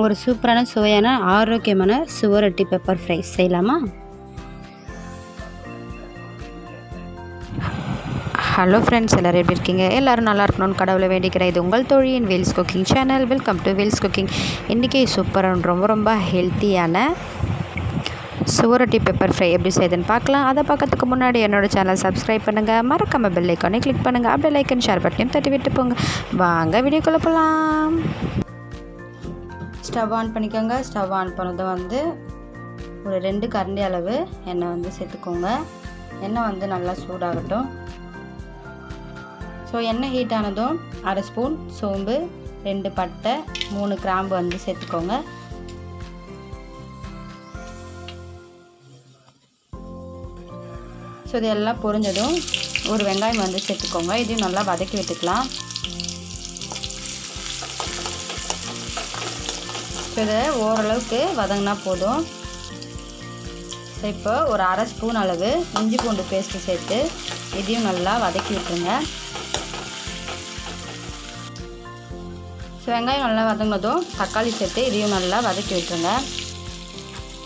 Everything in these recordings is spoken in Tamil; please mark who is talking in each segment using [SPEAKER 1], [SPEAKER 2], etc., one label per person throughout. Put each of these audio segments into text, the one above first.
[SPEAKER 1] ஒரு சூப்பரான சுவையான ஆரோக்கியமான சுவரொட்டி பெப்பர் ஃப்ரை செய்யலாமா?
[SPEAKER 2] ஹலோ ஃப்ரெண்ட்ஸ் எல்லோரும் எப்படி இருக்கீங்க? எல்லோரும் நல்லா இருக்கணும்னு கடவுளை வேண்டிக்கிறேன். இது உங்கள் தோழியின் Wheels cooking channel welcome to Wheels cooking இன்றைக்கி சூப்பரான ரொம்ப ரொம்ப ஹெல்த்தியான சுவரொட்டி பெப்பர் ஃப்ரை எப்படி செய்யுதுன்னு பார்க்கலாம். அதை பார்க்கறதுக்கு முன்னாடி என்னோடய சேனல் சப்ஸ்கிரைப் பண்ணுங்கள் மறக்காமல் பெல் ஐக்கானே கிளிக் பண்ணுங்கள் அப்படியே லைக் அண்ட் ஷேர் பட்டனையும் தட்டி விட்டு போங்க. வாங்க வீடியோக்குள்ளே போகலாம்
[SPEAKER 1] ஸ்டவ் ஆன் பண்ணிக்கோங்க. ஸ்டவ் ஆன் பண்ணதும் வந்து ஒரு ரெண்டு கரண்டி அளவு எண்ணெய் வந்து சேர்த்துக்கோங்க. எண்ணெய் வந்து நல்லா சூடாகட்டும். ஸோ எண்ணெய் ஹீட் ஆனதும் அரை ஸ்பூன் சோம்பு ரெண்டு பட்டை மூணு கிராம்பு வந்து சேர்த்துக்கோங்க. ஸோ இது எல்லாம் பொரிஞ்சதும் ஒரு வெங்காயம் வந்து சேர்த்துக்கோங்க. இதையும் நல்லா வதக்கி விட்டுக்கலாம். இப்போ இதை ஓரளவுக்கு வதங்கினா போதும். ஸோ இப்போ ஒரு அரை ஸ்பூன் அளவு இஞ்சி பூண்டு பேஸ்ட்டு சேர்த்து இதையும் நல்லா வதக்கி விட்டுருங்க. ஸோ வெங்காயம் நல்லா வதங்கினதும் தக்காளி சேர்த்து இதையும் நல்லா வதக்கி விட்டுருங்க.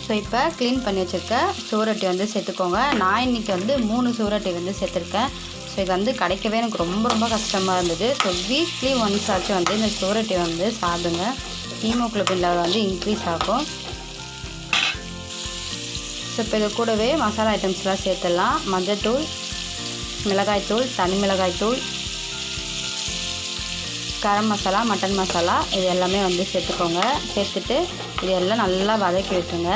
[SPEAKER 1] ஸோ இப்போ க்ளீன் பண்ணி வச்சுருக்க சூரட்டி வந்து சேர்த்துக்கோங்க. நான் இன்றைக்கி வந்து மூணு சூரட்டி வந்து சேர்த்துருக்கேன். ஸோ இது வந்து கிடைக்கவே எனக்கு ரொம்ப ரொம்ப கஷ்டமாக இருந்தது. ஸோ வீக்லி ஒன்ஸ் ஆச்சும் வந்து இந்த சூரட்டி வந்து சாப்பிடுங்க. ஹீமோக்ளோபின் லெவல் வந்து இன்க்ரீஸ் ஆகும். ஸோ இப்போ இது கூடவே மசாலா ஐட்டம்ஸ்லாம் சேர்த்துடலாம். மஞ்சத்தூள் மிளகாய்த்தூள் தனி மிளகாய்த்தூள் கரம் மசாலா மட்டன் மசாலா இது எல்லாமே வந்து சேர்த்துக்கோங்க. சேர்த்துட்டு இது எல்லாம் நல்லா வதக்கி விட்டுருங்க.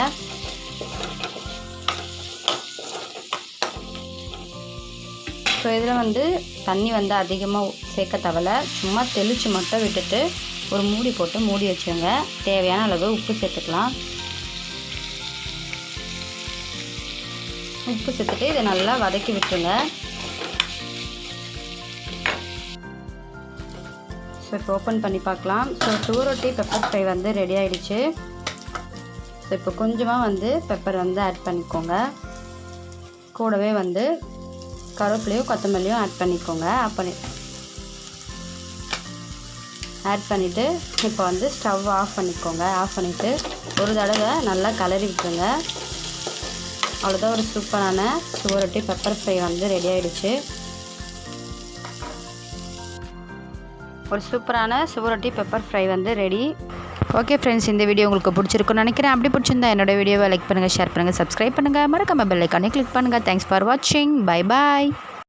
[SPEAKER 1] ஸோ இதில் வந்து தண்ணி வந்து அதிகமாக சேர்க்க தவலை. சும்மா தெளித்து மட்டும் விட்டுட்டு ஒரு மூடி போட்டு மூடி வச்சுங்க தேவையான அளவு உப்பு சேர்த்துக்கலாம். உப்பு சேர்த்துட்டு இதை நல்லா வதக்கி விட்டுருங்க. ஸோ இப்போ ஓப்பன் பண்ணி பார்க்கலாம். ஸோ சூரொட்டி பெப்பர் ஃப்ரை வந்து ரெடி ஆகிடுச்சு ஸோ இப்போ கொஞ்சமாக வந்து பெப்பர் வந்து ஆட் பண்ணிக்கோங்க. கூடவே வந்து கருவேப்பிலையும் கொத்தமல்லியும் ஆட் பண்ணிக்கோங்க. அப்போ ஆட் பண்ணிவிட்டு இப்போ வந்து ஸ்டவ் ஆஃப் பண்ணிக்கோங்க. ஆஃப் பண்ணிவிட்டு ஒரு தடவை நல்லா கலரி விட்டுருங்க. அவ்வளோதான் ஒரு சூப்பரான சுவரொட்டி பெப்பர் ஃப்ரை வந்து ரெடி ஆகிடுச்சு ஒரு சூப்பரான சுவரொட்டி பெப்பர் ஃப்ரை வந்து ரெடி
[SPEAKER 2] ஓகே ஃப்ரெண்ட்ஸ் இந்த வீடியோ உங்களுக்கு பிடிச்சிருக்குன்னு நினைக்கிறேன். அப்படி பிடிச்சிருந்தா என்னோட வீடியோவை லைக் பண்ணுங்கள் ஷேர் பண்ணுங்கள் சப்ஸ்கிரைப் பண்ணுங்கள் மறக்காமல் பெல் ஐக்கானே கிளிக் பண்ணுங்கள் தேங்க்ஸ் ஃபார் வாட்சிங் பை பாய்